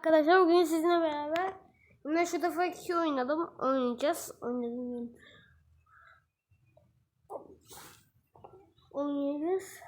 Arkadaşlar bugün sizinle beraber yine şu defa iki oynadım. Oynayacağız. Oynadım. Oynayacağız.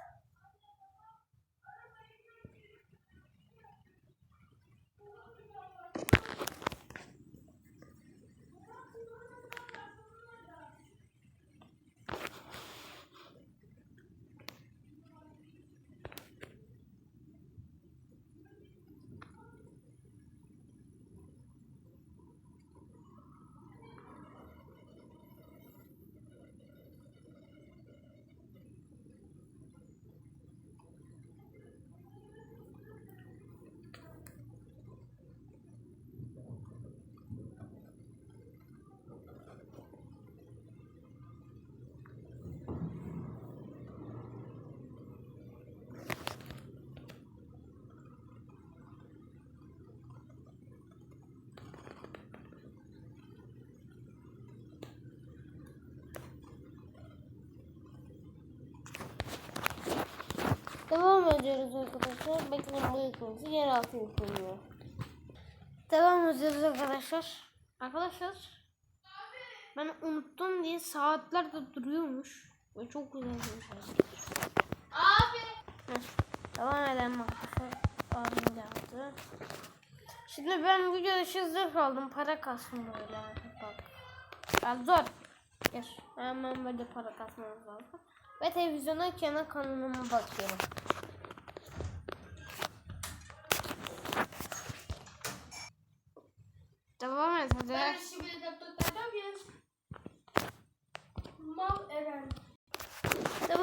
Devam ediyoruz arkadaşlar. Bekleyin bu yıkımızı yer altı yıkılıyor. Devam ediyoruz arkadaşlar. Arkadaşlar ben unuttum diye saatlerde duruyormuş. Ve çok güzel bir şey. Abi. Heh, Devam edelim arkadaşlar. Abim geldi. Şimdi ben video dışı kaldım. Para kasım böyle. Bak. Ya zor. Gel. Hemen böyle para kasmamız lazım. Ve televizyona kenar kanalıma bakıyorum.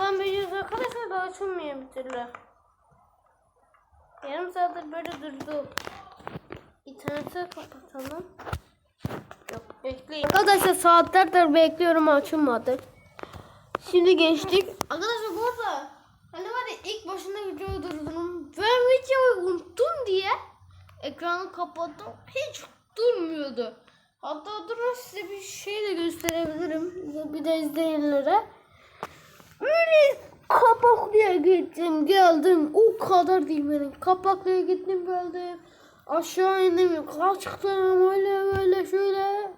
Devam ediyoruz arkadaşlar da açılmıyor bir türlü. Yarım saattir böyle durdu. İnterneti kapatalım. Yok bekleyin. Arkadaşlar saatlerdir bekliyorum açılmadı. Şimdi geçtik. Arkadaşlar bu arada hani var ya ilk başında videoyu durdurdum. Ben videoyu unuttum diye ekranı kapattım. Hiç durmuyordu. Hatta durun size bir şey de gösterebilirim. Bir de izleyenlere. Böyle kapaklıya gittim geldim. O kadar değil benim. Kapaklıya gittim geldim. Aşağı indim. Kalçıktım öyle böyle şöyle.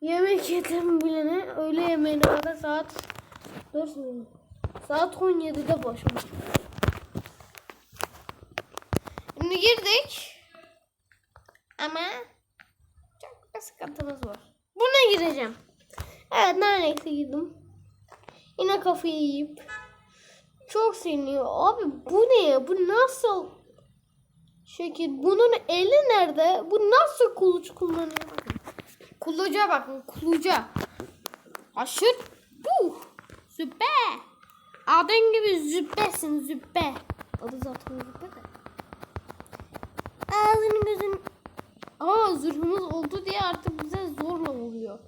Yemek yedim bilene. Öğle yemeğine kadar saat 4 mü? Saat 17'de başlamış. Şimdi girdik. Ama çok bir sıkıntımız var. Buna gireceğim. Evet neredeyse girdim. Yine kafayı yiyip. Çok sinirliyor. Abi bu ne ya? Bu nasıl şekil? Bunun eli nerede? Bu nasıl kuluç kullanıyor? Kuluca bakın. Kuluca. Aşır. Bu. Züppe. Adın gibi züppesin züppe. Adı zaten züppe de. Ağzının gözün. Aa zırhımız oldu diye artık bize zorla oluyor.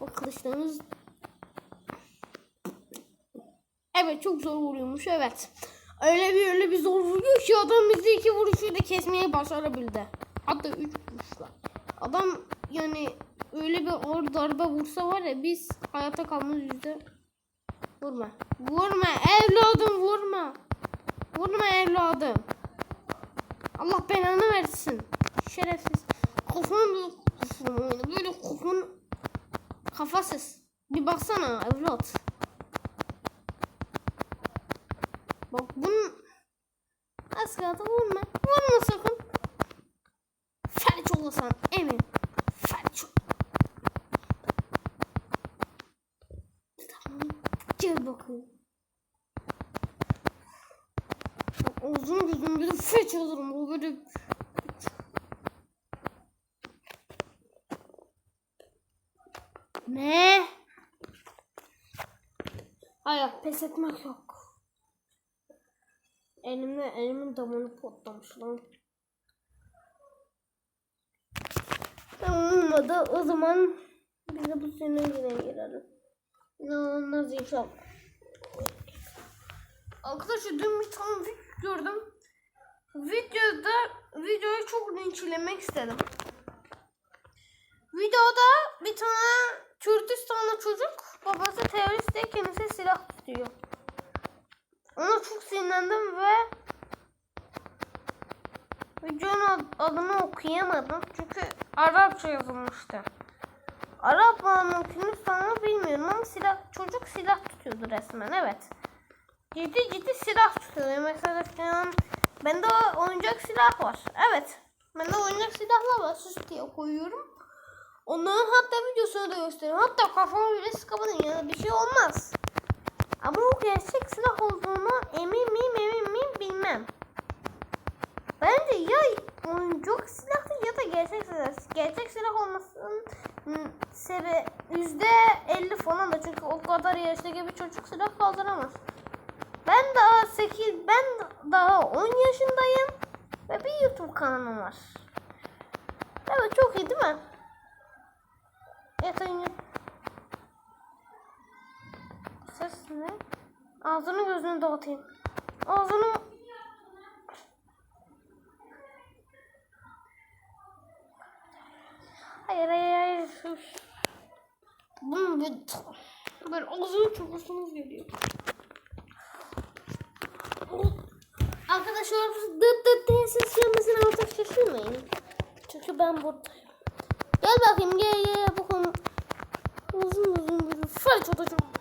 O kılıçlarımız Evet çok zor vuruyormuş evet. Öyle bir öyle bir zor vuruyor ki adam bizi iki vuruşuyla kesmeye başarabildi. Hatta üç vuruşla. Adam yani öyle bir ağır darbe vursa var ya biz hayata kalmamız yüzde vurma. Vurma evladım vurma. Vurma evladım. Allah belanı versin. Şerefsiz. Kafanı böyle böyle kafanı kafasız. Bir baksana evlat. Bak bunun az kaldı vurma. Vurma sakın. Felç olasan emin. Felç ol. Tamam. Gel bakayım. Bak Ağzını gözünü bir de felç olurum. Bu böyle Ne? Hayır pes etmek yok. Elimde elimin damarı patlamış lan. Tamam olmadı. O zaman biz de bu sene yine girelim. İnanılmaz inşallah. Arkadaşlar dün bir tane video gördüm. Videoda videoyu çok linçlemek istedim. Videoda bir tane Kürdistanlı çocuk babası terörist diye kendisi silah tutuyor. Ona çok sinirlendim ve Videonun ad- adını okuyamadım çünkü Arapça yazılmıştı. Arap mı Hindistan mı bilmiyorum ama silah çocuk silah tutuyordu resmen evet. Ciddi ciddi silah tutuyordu. Mesela falan bende o oyuncak silah var. Evet. Bende oyuncak silahlar var. Süs diye koyuyorum. Onların hatta videosunu da gösteriyorum. Hatta kafamı bile sıkamadım yani bir şey olmaz. Ama o gerçek silah olduğunu emin miyim emin miyim bilmem. Bence ya oyuncak silahtı ya da gerçek silah. Gerçek silah olmasının sebe yüzde elli falan da çünkü o kadar yaştaki bir çocuk silah kaldıramaz. Ben daha 8 ben daha 10 yaşındayım ve bir YouTube kanalım var. Evet çok iyi değil mi? Evet oyun. Ses ne? Ağzını gözünü dağıtayım. Ağzını Hayır hayır hayır. Üf. Bunu bir böyle ağzını çok geliyor. Arkadaşlar dıt dıt diye ses gelmesine artık şaşırmayın. Çünkü ben buradayım. Gel bakayım gel gel bakalım. Uzun uzun bir felç atacağım.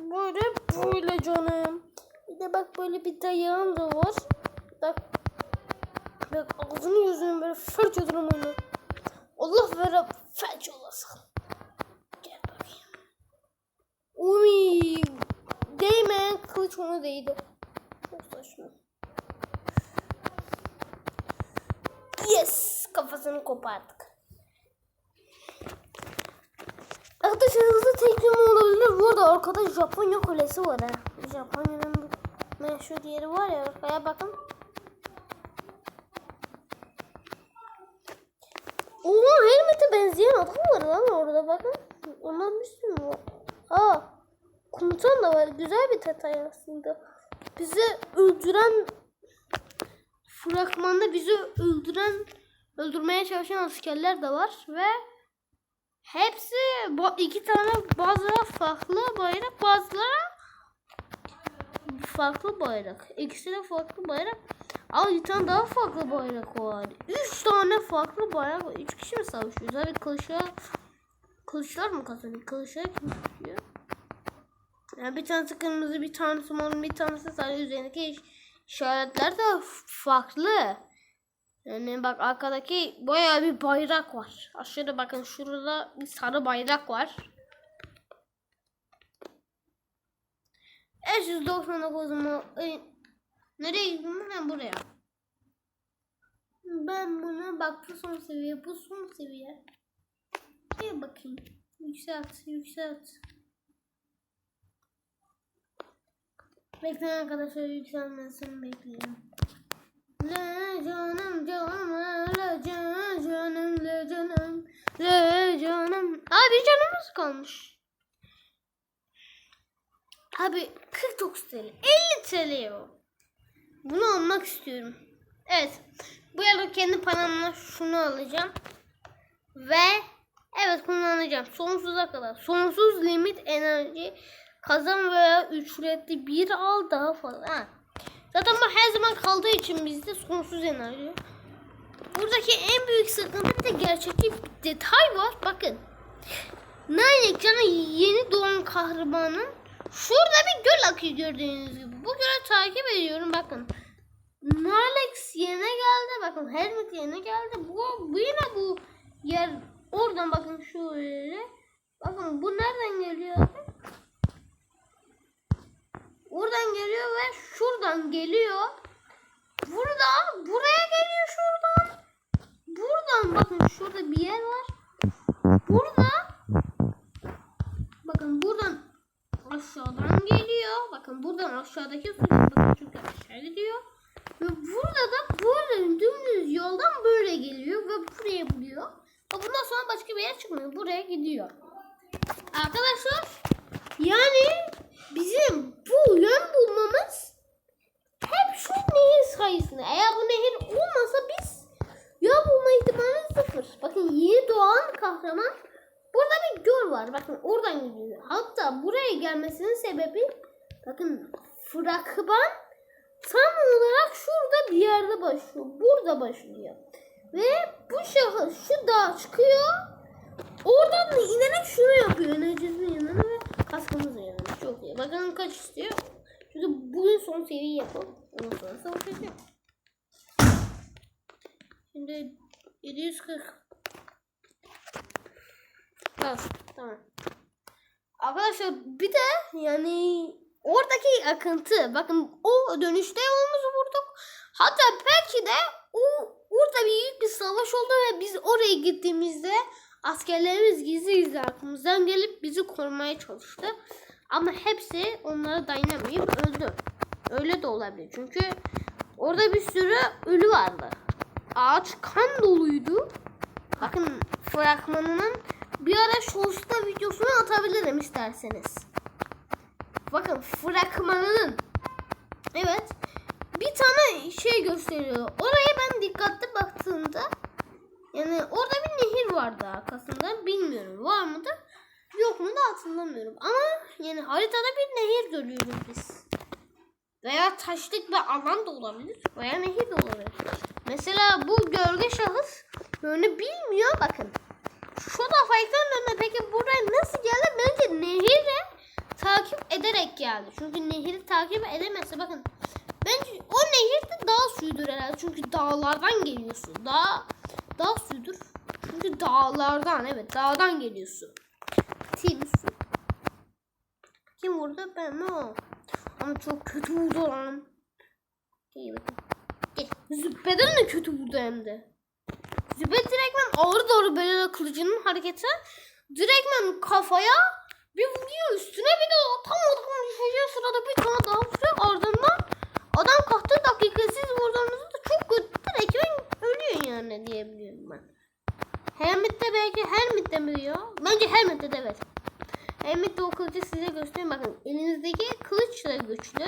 Böyle böyle canım. Bir de bak böyle bir dayağım da var. Bak. Bak ağzını yüzünü böyle felç atırım onu. Allah vere felç olasın. Gel bakayım. Uy. Değmeyen kılıç ona değdi. Çok saçma. Yes! Kafasını kopardık. Arkadaşlar hızlı teklim olabilir. Bu arada arkada Japonya kulesi var ha. Japonya'nın meşhur yeri var ya. Arkaya bakın. Oo Helmet'e benzeyen adam var lan orada bakın. Ondan bir sürü var. Aa komutan da var. Güzel bir detay aslında. Bizi öldüren fragmanda bizi öldüren öldürmeye çalışan askerler de var ve hepsi iki tane bazıları farklı bayrak bazıları farklı bayrak. İkisi de farklı bayrak. Al bir tane daha farklı bayrak var. Üç tane farklı bayrak var. Üç kişi mi savaşıyor? Tabii kılıçlar kılıçlar mı kazanıyor? Kılıçlar kim tutuyor? Yani bir tanesi kırmızı, bir tanesi mor, bir tanesi sarı üzerindeki iş- işaretler de farklı. Yani bak arkadaki bayağı bir bayrak var. Aşağıda bakın şurada bir sarı bayrak var. 599 mu? Ay, Nereye gidiyorum ben buraya? Ben buna bak bu son seviye, bu son seviye. Gel bakayım. Yükselt, yükselt. Bekleyin arkadaşlar yükselmesini bekleyin. Le canım canım le canım canım le canım le canım. Abi canımız kalmış. Abi 49 TL 50 TL o. Bunu almak istiyorum. Evet. Bu yıl kendi paramla şunu alacağım. Ve evet kullanacağım. Sonsuza kadar. Sonsuz limit enerji kazan veya ücretli bir al daha fazla. Ha. Zaten bu her zaman kaldığı için bizde sonsuz enerji. Buradaki en büyük sıkıntı de gerçekçi bir detay var. Bakın. Nine ekranı yeni doğan kahramanın şurada bir göl akıyor gördüğünüz gibi. Bu gölü takip ediyorum bakın. Nalex yerine geldi. Bakın Helmet yerine geldi. Bu, bu yine bu yer oradan bakın şöyle. Bakın bu nereden geliyor? Oradan geliyor ve şuradan geliyor. Buradan buraya geliyor şuradan. Buradan bakın şurada bir yer var. Burada bakın buradan aşağıdan geliyor. Bakın buradan aşağıdaki su bakın çünkü aşağı gidiyor. Ve burada da böyle dümdüz yoldan böyle geliyor ve buraya buluyor. Ve bundan sonra başka bir yer çıkmıyor. Buraya gidiyor. Arkadaşlar yani bizim bu yön bulmamız hep şu nehir sayesinde. Eğer bu nehir olmasa biz yol bulma ihtimalimiz sıfır. Bakın yeni doğan kahraman burada bir göl var. Bakın oradan gidiyor. Hatta buraya gelmesinin sebebi bakın fragman tam olarak şurada bir yerde başlıyor. Burada başlıyor. Ve bu şahıs şu dağa çıkıyor. Oradan da inerek şunu yapıyor. Enerjisinin yanına ve kaskımızın iyi. Bakalım kaç istiyor. Çünkü bugün son seviye yapalım. Ondan sonra savaşacağım. Şimdi 740. Tamam. Tamam. Arkadaşlar bir de yani oradaki akıntı bakın o dönüşte yolumuzu vurduk. Hatta belki de o orada büyük bir savaş oldu ve biz oraya gittiğimizde askerlerimiz gizli gizli arkamızdan gelip bizi korumaya çalıştı. Ama hepsi onlara dayanamayıp öldü. Öyle de olabilir. Çünkü orada bir sürü ölü vardı. Ağaç kan doluydu. Bakın fragmanının bir ara Shorts'ta videosunu atabilirim isterseniz. Bakın fragmanının. Evet. Bir tane şey gösteriyor. Oraya ben dikkatli baktığımda yani orada bir nehir vardı arkasında. Bilmiyorum var mıdır? Yok mu da hatırlamıyorum. Ama yani haritada bir nehir görüyoruz biz. Veya taşlık bir alan da olabilir. Veya nehir de olabilir. Mesela bu gölge şahıs böyle bilmiyor bakın. Şu da faykanın önüne peki buraya nasıl geldi? Bence nehri takip ederek geldi. Çünkü nehri takip edemezse bakın. Bence o nehir de dağ suyudur herhalde. Çünkü dağlardan geliyorsun. Dağ, dağ suyudur. Çünkü dağlardan evet dağdan geliyorsun. Su. Kim vurdu? Ben mi? Ama çok kötü vurdu lan. Gel bakayım. Gel. Züppeden de kötü vurdu hem de. Züppe direktmen ağır doğru böyle kılıcının hareketi direktmen kafaya bir vuruyor üstüne bir de tam odaklan düşeceği sırada bir tane daha vuruyor ardından adam kalktığı dakika siz vurduğunuzda da çok kötü direktmen ölüyor yani diyebiliyorum ben. Helmet'te belki Helmet'te mi diyor? Bence Helmet'te de evet. Helmet'te o kılıcı size göstereyim bakın. Elinizdeki kılıç da güçlü.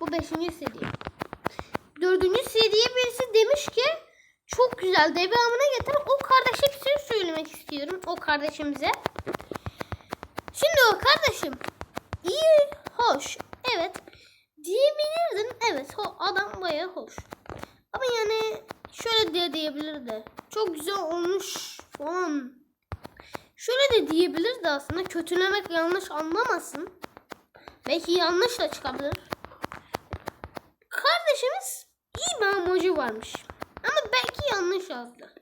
Bu beşinci seviye. Dördüncü seviye birisi demiş ki çok güzel devamına getir. O kardeşe söylemek istiyorum. O kardeşimize. Şimdi o kardeşim iyi, hoş, evet diyebilirdin. Evet o adam bayağı hoş. Ama yani şöyle de diyebilirdi. Çok güzel olmuş. Şöyle de diyebilirdi aslında. Kötülemek yanlış anlamasın. Belki yanlış da çıkabilir. Kardeşimiz iyi bir amacı varmış. Ama belki yanlış yazdı.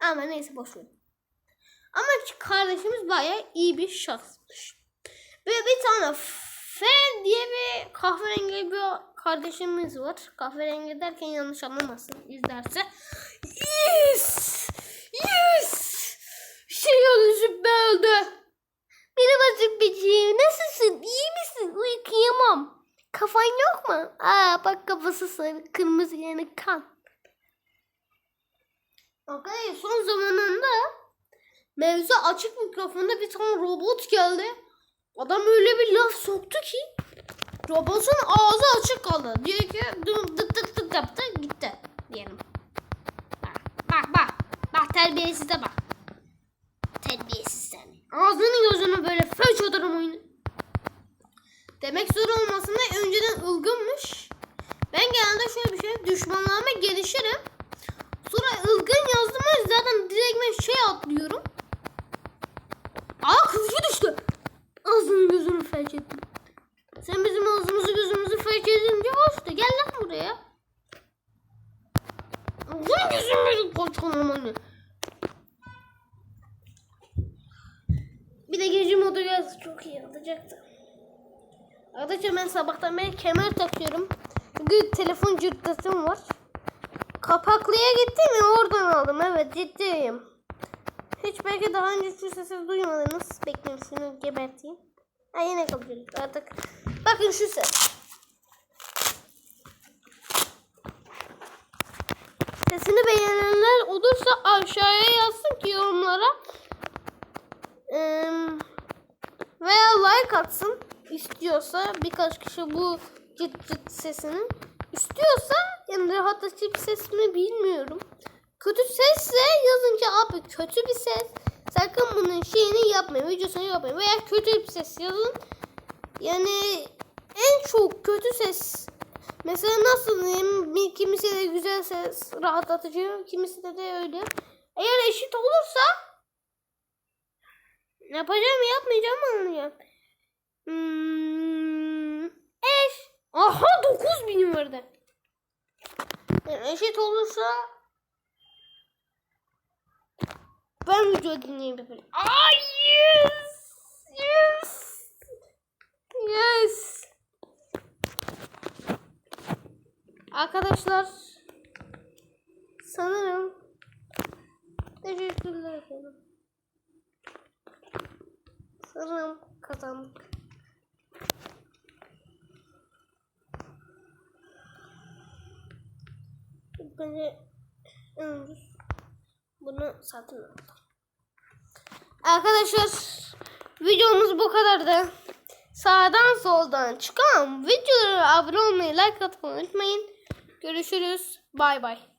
Ama neyse boş ver. Ama kardeşimiz bayağı iyi bir şahsmış. Ve bir tane F diye bir kahverengi bir kardeşimiz var. Kahverengi derken yanlış anlamasın izlerse. Yes! Yes! Şey oldu züppe öldü. Merhaba züppeciğim. Nasılsın? İyi misin? Uyuyamam. Kafan yok mu? Aa bak kafası sarı, kırmızı yani kan. Arkadaşlar son zamanında mevzu açık mikrofonda bir tane robot geldi. Adam öyle bir laf soktu ki robotun ağzı açık kaldı. Diyor ki dık dık dık yaptı gitti diyelim. Bak bak bak. Bak terbiyesize bak. Terbiyesiz seni. Ağzını gözünü böyle föç ederim oyunu. Demek zor olmasın da önceden ılgınmış. Ben genelde şöyle bir şey düşmanlarıma gelişirim. Sonra ılgın yazdım zaten direkt ben şey atlıyorum. Aa kılıcı düştü. Ağzını gözünü felç ettim. Sen bizim ağzımızı gözümüzü felç edince hoştu. Gel lan buraya. Ağzını gözünü koçkalamanı. Bir de gece modu gelse çok iyi olacaktı. Arkadaşlar ben sabahtan beri kemer takıyorum. Çünkü telefon cırtlasım var. Kapaklıya gittim ya oradan aldım. Evet ciddiyim. Hiç belki daha önce şu sesi duymadınız. Bekleyin şunu geberteyim. Ha yine kapıyoruz artık. Bakın şu ses. Sesini beğenenler olursa aşağıya yazsın ki yorumlara. Ee, veya like atsın istiyorsa birkaç kişi bu cıt cıt sesini istiyorsa yani rahatlatıcı bir ses mi bilmiyorum. Kötü sesse yazınca abi kötü bir ses sakın bunun şeyini yapmayın videosunu yapmayın veya kötü bir ses yazın Yani en çok kötü ses. Mesela nasıl diyeyim? Bir kimisi de güzel ses, rahatlatıcı, kimisi de de öyle. Eğer eşit olursa yapacağım yapmayacağım anlayacağım. Hmm. Aha 9000 verdi. Yani eşit olursa ben video dinleyebilirim. Ay yes! Yes! Yes! Arkadaşlar sanırım teşekkürler efendim. Sanırım kazandık. En ucuz bunu satın aldım. Arkadaşlar videomuz bu kadardı. Sağdan soldan çıkan videolara abone olmayı, like atmayı unutmayın. Görüşürüz. Bay bay.